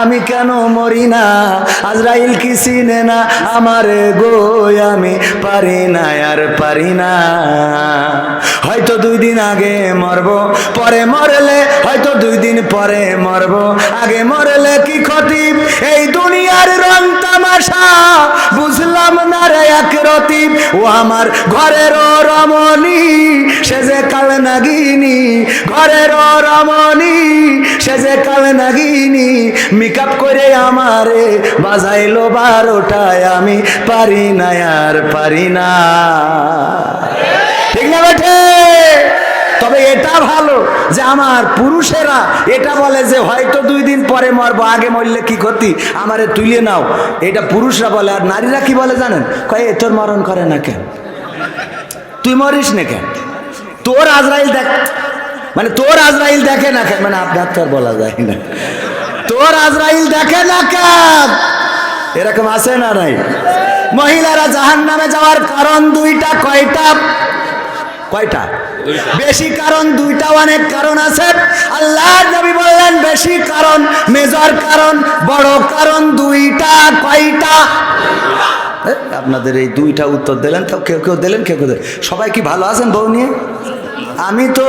আমি কেন মরি না? আজরাইল কি চিনে না? আমার গো, আমি পারি না, আর পারি না। হয়তো দুই দিন আগে মরব, পরে মরলে হয়তো দুই দিন পরে মরব। আগে মরলে কি ক্ষতি? এই দুনিয়ার রং তামাশা, বুঝলাম না রে এক রতি ও আমার ঘরের রমণী, সে যে কাল নাগিনী। ঘরের রমণী, সে যে কাল নাগিনী। মেকআপ করে আমারে বাজাইলো বারোটায়, আমি পারি না, আর পারি না। ঠিক না বেঠে? তবে এটা ভালো যে আমার পুরুষেরা এটা বলে যে, হয়তো দুই দিন পরে মরবো, আগে মরলে কি ক্ষতি? আমারে তুলে নাও। এটা পুরুষরা বলে, আর নারীরা কি বলে জানেন? কয়ে, এ তোর মরণ করে না কেন? তুই মরিস না কেন? তোর আজরাইল দেখ মানে তোর আজরাইল দেখে না কেন? মানে আপনার তো আর বলা যায় না। তোর আজরাইল দেখে না কেন এরকম আছে না নাই? মহিলারা জাহান নামে যাওয়ার কারণ দুইটা কয়টা? কয়টা? বেশি কারণ দুইটা অনেক কারণ আছে। আল্লাহ নবী বললেন বেশি কারণ মেজর কারণ বড় কারণ দুইটা কয়টা? আপনাদের এই দুইটা উত্তর দিলেন তো কেউ কেউ দিলেন কেউ কেউ। সবাই কি ভালো আছেন বউ নিয়ে? আমি তো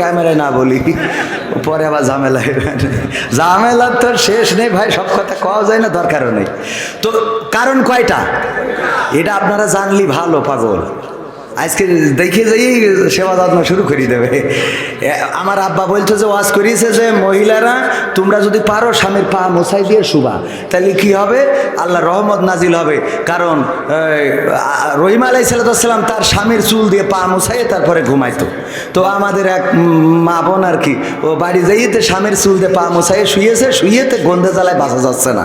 ক্যামেরায় না বলি। পরে আবার ঝামেলা ঝামেলা তো শেষ নেই ভাই, সব কথা কওয়া যায় না, দরকারও নেই। তো কারণ কয়টা? এটা আপনারা জানলি ভালো, পাগল। আজকে দেখে যাই, সেবা যত্ন শুরু করে দেবে। আমার আব্বা বলছে যে, ওয়াজ করিয়েছে যে, মহিলারা, তোমরা যদি পারো, স্বামীর পা মোছাই দিয়ে শুবা। তাহলে কি হবে? আল্লাহ রহমত নাজিল হবে। কারণ রহিম আলাই সাল্লাম তার স্বামীর চুল দিয়ে পা মোছাইয়ে তারপরে ঘুমাইতো। তো আমাদের এক মা বোন আর কি, ও বাড়ি যাইতে স্বামীর চুল দিয়ে পা মোছাইয়ে শুয়েছে শুয়েতে গন্ধে জ্বালায় বাঁচা যাচ্ছে না।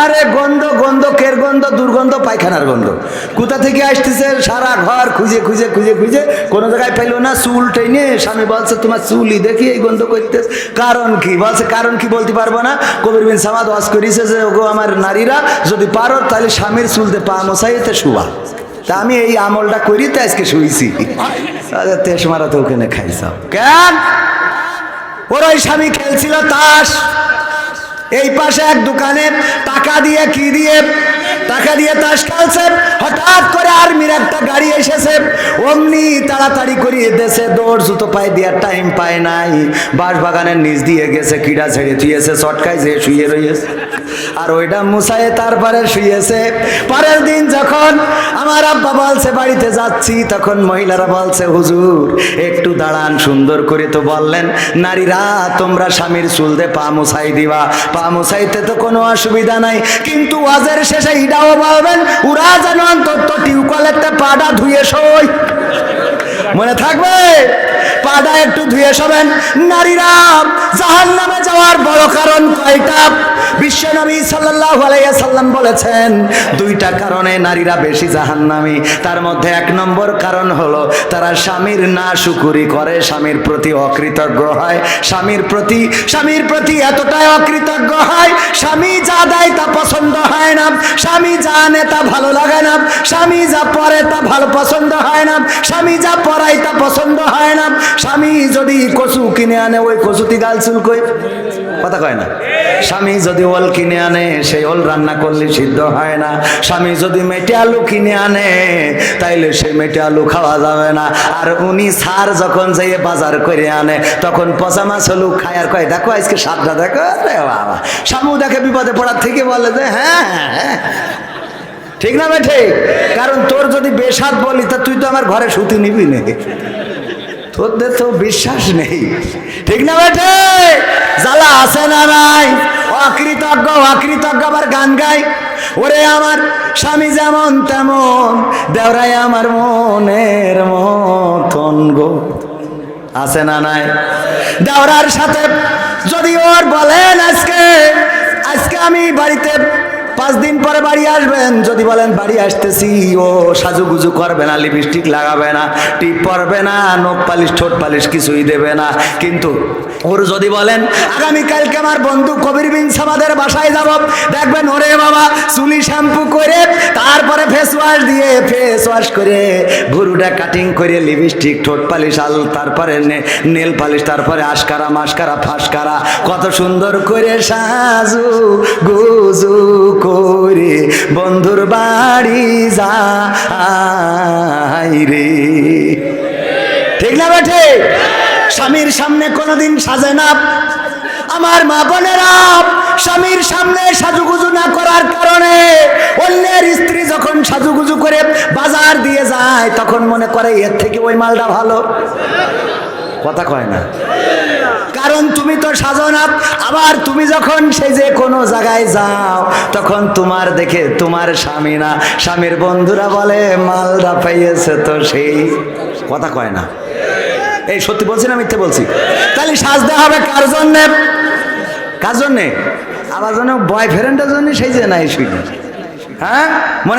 আরে গন্ধ গন্ধ, কের গন্ধ? দুর্গন্ধ, পায়খানার গন্ধ। কোথা থেকে আসতেছে? সারা ঘর খুঁজে খুঁজে খুঁজে খুঁজে কোনো জায়গায় পাইলো না চুল টেনে স্বামী বলছে তোমার চুলই দেখি এই গন্ধ করতে কারণ কি? বলছে কারণ কি বলতে পারব না? কবির বিন সামাদ ওয়াজ করিছে যে ওগো আমার নারীরা যদি পারো তাহলে স্বামীর চুলতে পা মশাইতে শুয়া তা আমি এই আমলটা করি তো আজকে শুইছি। আচ্ছা, তেস মারা তো ওখানে খাইছাও। কেন? ওর ওই স্বামী খেলছিল তাস। এই পাশে এক দোকানে টাকা দিয়ে কি দিয়ে টাকা দিয়ে তাস খেলছে। হঠাৎ করে আর্মির একটা গাড়ি এসেছে। অমনি তাড়াতাড়ি করিয়ে দেশে দৌড় জুতো পায়ে দেওয়ার টাইম পায় নাই। বাঁশ বাগানের নিচ দিয়ে গেছে কিড়া ছেড়ে থুয়েছে চটকায় যে শুয়ে রয়েছে আর ওইটা মুসায়ে তারপরে শুয়েছে পরের দিন যখন আমার আব্বা বলছে, বাড়িতে যাচ্ছি, তখন মহিলারা বলছে, হুজুর, একটু দাঁড়ান, সুন্দর করে তো বললেন, নারীরা তোমরা স্বামীর চুলতে পা মুছাই দিবা। পা মুছাইতে তো কোনো অসুবিধা নাই। কিন্তু ওয়াজের শেষে ইডাও বলবেন উরা যেন অন্তত টিউকলের পাটা ধুয়ে সই মনে থাকবে? পাটা একটু ধুয়ে সবেন নারীরা জাহান নামে যাওয়ার বড় কারণ কয়টা? বিশ্বনবী সাল্লাহ সাল্লাম বলেছেন, দুইটা কারণে নারীরা বেশি জাহান্নামী। তার মধ্যে এক নম্বর কারণ হলো, তারা স্বামীর না শুকুরি করে, স্বামীর প্রতি অকৃতজ্ঞ হয়। স্বামীর প্রতি স্বামীর প্রতি এতটাই অকৃতজ্ঞ হয়, স্বামী যা দেয় তা পছন্দ হয় না। স্বামী যা আনে তা ভালো লাগে না। স্বামী যা পরে তা ভালো পছন্দ হয় না। স্বামী যা পরায় তা পছন্দ হয় না। স্বামী যদি কচু কিনে আনে, ওই কচুটি গাল চুলকই কথা কয় না। স্বামী যদি ওল কিনে আনে, সেই ওল রান্না করলে সিদ্ধ হয় না। স্বামী যদি মেটে আলু কিনে আনে, তাইলে সেই মেটে আলু খাওয়া যাবে না। আর উনি সার যখন যাইয়ে বাজার করে আনে, তখন পচা মাছ হলু খায়। আর কয়, দেখো আজকে সাতটা দেখো বাবা। স্বামী দেখে বিপদে পড়ার থেকে বলে যে হ্যাঁ হ্যাঁ হ্যাঁ। ঠিক না ভাই, ঠিক? কারণ তোর যদি বেসাদ বলি, তা তুই তো আমার ঘরে শুতে নিবি না। তোদের তো বিশ্বাস নেই। ঠিক না বেঠে জ্বালা আছে না নাই? অকৃতজ্ঞ অকৃতজ্ঞ আবার গান গায়। ওরে আমার স্বামী যেমন তেমন, দেওরাই আমার মনের মতন গো। আছে না নাই? দেওরার সাথে যদি ওর বলেন আজকে আজকে আমি বাড়িতে পাঁচ দিন পরে বাড়ি আসবেন। যদি বলেন, বাড়ি আসতেছি, ও সাজুগুজু করবে না লিপস্টিক লাগাবে না, টিপ পরবে না, নখ পালিশ, ঠোঁট পালিশ কিছুই দেবে না। কিন্তু ওর যদি বলেন আগামীকালকে আমার বন্ধু কবির বিন সামাদের বাসায় যাব। দেখবেন, ওরে বাবা, চুলি শ্যাম্পু করে, তারপরে ফেস ওয়াশ দিয়ে ফেস ওয়াশ করে ভুরুটা কাটিং করে লিপস্টিক ঠোঁট পালিশ, আল, তারপরে নেল পালিশ তারপরে আশকারা মাসকারা ফাঁসকারা কত সুন্দর করে সাজু গুজু করে বন্ধুর বাড়ি যাই রে। ঠিক না বেঠে? স্বামীর সামনে কোনোদিন সাজে না। আমার মা বোনেরা, স্বামীর সামনে সাজুগুজু না করার কারণে অন্যের স্ত্রী যখন সাজুগুজু করে বাজার দিয়ে যায়, তখন মনে করে, এর থেকে ওই মালটা ভালো। কথা কয় না। কারণ তুমি তো সাজো না আবার তুমি যখন সে যে কোনো জায়গায় যাও, তখন তোমার দেখে তোমার স্বামী না। স্বামীর বন্ধুরা বলে, মালদা পাইয়েছে তো সেই। কথা কয় না। এই সত্যি বলছি না মিথ্যে বলছি? তাহলে সাজতে হবে কার জন্যে? কার জন্যে? আমার জন্য বয়ফ্রেন্ডের জন্য সেই যে নাই শুনি। হ্যাঁ? মনে